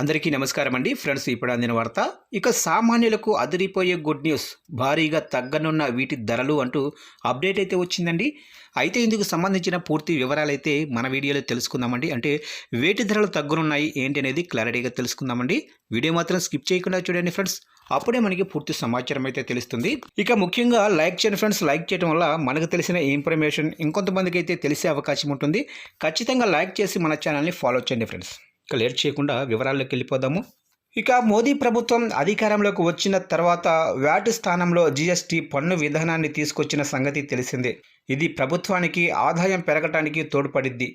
అందరికీ నమస్కారం అండి. ఫ్రెండ్స్ ఇప్పుడు అందిన వార్త ఇక సామాన్యులకు అదిరిపోయే గుడ్ న్యూస్ భారీగా తగ్గనున్న వీటి ధరలు అంటూ అప్డేట్ అయితే వచ్చిందండి. అయితే ఇందుకు సంబంధించిన పూర్తి వివరాలు అయితే మన వీడియోలో తెలుసుకుందామండి. అంటే వేటి ధరలు తగ్గనున్నాయి ఏంటి అనేది క్లారిటీగా తెలుసుకుందామండి. వీడియో మాత్రం స్కిప్ చేయకుండా చూడండి ఫ్రెండ్స్. అప్పుడే మనకి పూర్తి సమాచారం అయితే తెలుస్తుంది. ఇక ముఖ్యంగా లైక్ చేయండి ఫ్రెండ్స్. లైక్ చేయడం వల్ల మనకు తెలిసిన ఇన్ఫర్మేషన్ ఇంకొంతమందికి అయితే తెలిసే అవకాశం ఉంటుంది. ఖచ్చితంగా లైక్ చేసి మన ఛానల్ని ఫాలో చేయండి ఫ్రెండ్స్. ఇక లేట్ చేయకుండా వివరాల్లోకి వెళ్ళిపోదాము. ఇక మోదీ ప్రభుత్వం అధికారంలోకి వచ్చిన తర్వాత వ్యాట్ స్థానంలో జీఎస్టీ పన్ను విధానాన్ని తీసుకొచ్చిన సంగతి తెలిసిందే. ఇది ప్రభుత్వానికి ఆదాయం పెరగటానికి తోడ్పడిద్ది.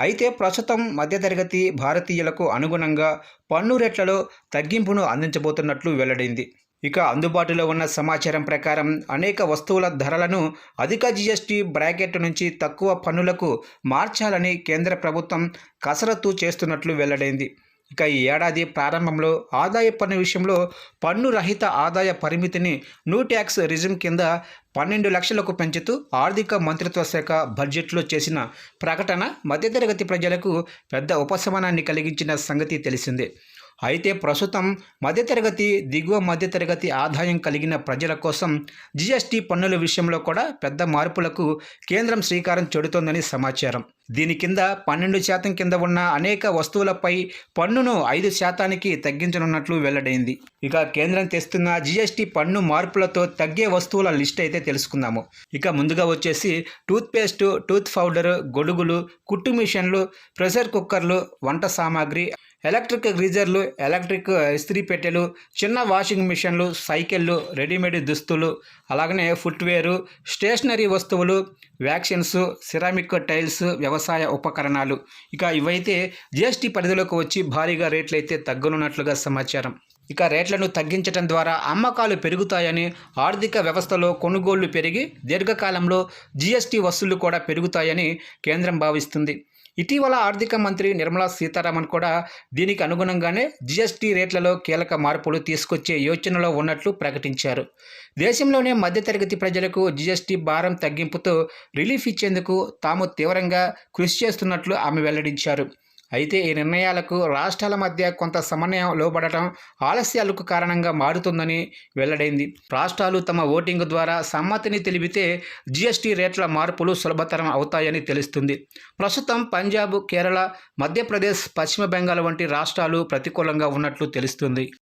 అయితే ప్రస్తుతం మధ్యతరగతి భారతీయులకు అనుగుణంగా పన్ను రేట్లలో తగ్గింపును అందించబోతున్నట్లు వెల్లడైంది. ఇక అందుబాటులో ఉన్న సమాచారం ప్రకారం అనేక వస్తువుల ధరలను అధిక జీఎస్టీ బ్రాకెట్ నుంచి తక్కువ పన్నులకు మార్చాలని కేంద్ర ప్రభుత్వం కసరత్తు చేస్తున్నట్లు వెల్లడైంది. ఇక ఈ ఏడాది ప్రారంభంలో ఆదాయ పన్ను విషయంలో పన్ను రహిత ఆదాయ పరిమితిని న్యూ ట్యాక్స్ రిజిమ్ కింద పన్నెండు లక్షలకు పెంచుతూ ఆర్థిక మంత్రిత్వ శాఖ బడ్జెట్లో చేసిన ప్రకటన మధ్యతరగతి ప్రజలకు పెద్ద ఉపశమనాన్ని కలిగించిన సంగతి తెలిసిందే. అయితే ప్రస్తుతం మధ్యతరగతి దిగువ మధ్యతరగతి ఆదాయం కలిగిన ప్రజల కోసం జీఎస్టీ పన్నుల విషయంలో కూడా పెద్ద మార్పులకు కేంద్రం శ్రీకారం చుడుతోందని సమాచారం. దీని కింద పన్నెండు శాతం కింద ఉన్న అనేక వస్తువులపై పన్నును ఐదు శాతానికి తగ్గించనున్నట్లు వెల్లడైంది. ఇక కేంద్రం తెస్తున్న జీఎస్టీ పన్ను మార్పులతో తగ్గే వస్తువుల లిస్ట్ అయితే తెలుసుకుందాము. ఇక ముందుగా వచ్చేసి టూత్పేస్ట్ టూత్ పౌడర్ గొడుగులు కుట్టు మిషన్లు ప్రెషర్ కుక్కర్లు వంట సామాగ్రి ఎలక్ట్రిక్ గ్రీజర్లు ఎలక్ట్రిక్ ఇస్త్రీ పెట్టెలు చిన్న వాషింగ్ మిషన్లు సైకిళ్ళు రెడీమేడ్ దుస్తులు అలాగనే ఫుట్వేరు స్టేషనరీ వస్తువులు వ్యాక్సిన్స్ సిరామిక్ టైల్స్ వ్యవసాయ ఉపకరణాలు. ఇక ఇవైతే జిఎస్టీ పరిధిలోకి వచ్చి భారీగా రేట్లు అయితే తగ్గనున్నట్లుగా సమాచారం. ఇక రేట్లను తగ్గించడం ద్వారా అమ్మకాలు పెరుగుతాయని ఆర్థిక వ్యవస్థలో కొనుగోళ్ళు పెరిగి దీర్ఘకాలంలో జీఎస్టీ వసూళ్ళు కూడా పెరుగుతాయని కేంద్రం భావిస్తుంది. ఇటీవల ఆర్థిక మంత్రి నిర్మలా సీతారామన్ కూడా దీనికి అనుగుణంగానే జీఎస్టీ రేట్లలో కీలక మార్పులు తీసుకొచ్చే యోచనలో ఉన్నట్లు ప్రకటించారు. దేశంలోనే మధ్యతరగతి ప్రజలకు జీఎస్టీ భారం తగ్గింపుతో రిలీఫ్ ఇచ్చేందుకు తాము తీవ్రంగా కృషి చేస్తున్నట్లు ఆమె వెల్లడించారు. అయితే ఈ నిర్ణయాలకు రాష్ట్రాల మధ్య కొంత సమన్వయం లోబడటం ఆలస్యాలకు కారణంగా మారుతుందని వెల్లడైంది. రాష్ట్రాలు తమ ఓటింగ్ ద్వారా సమ్మతిని తెలిపితే జీఎస్టీ రేట్ల మార్పులు సులభతరం అవుతాయని తెలుస్తుంది. ప్రస్తుతం పంజాబ్ కేరళ మధ్యప్రదేశ్ పశ్చిమ బెంగాల్ వంటి రాష్ట్రాలు ప్రతికూలంగా ఉన్నట్లు తెలుస్తుంది.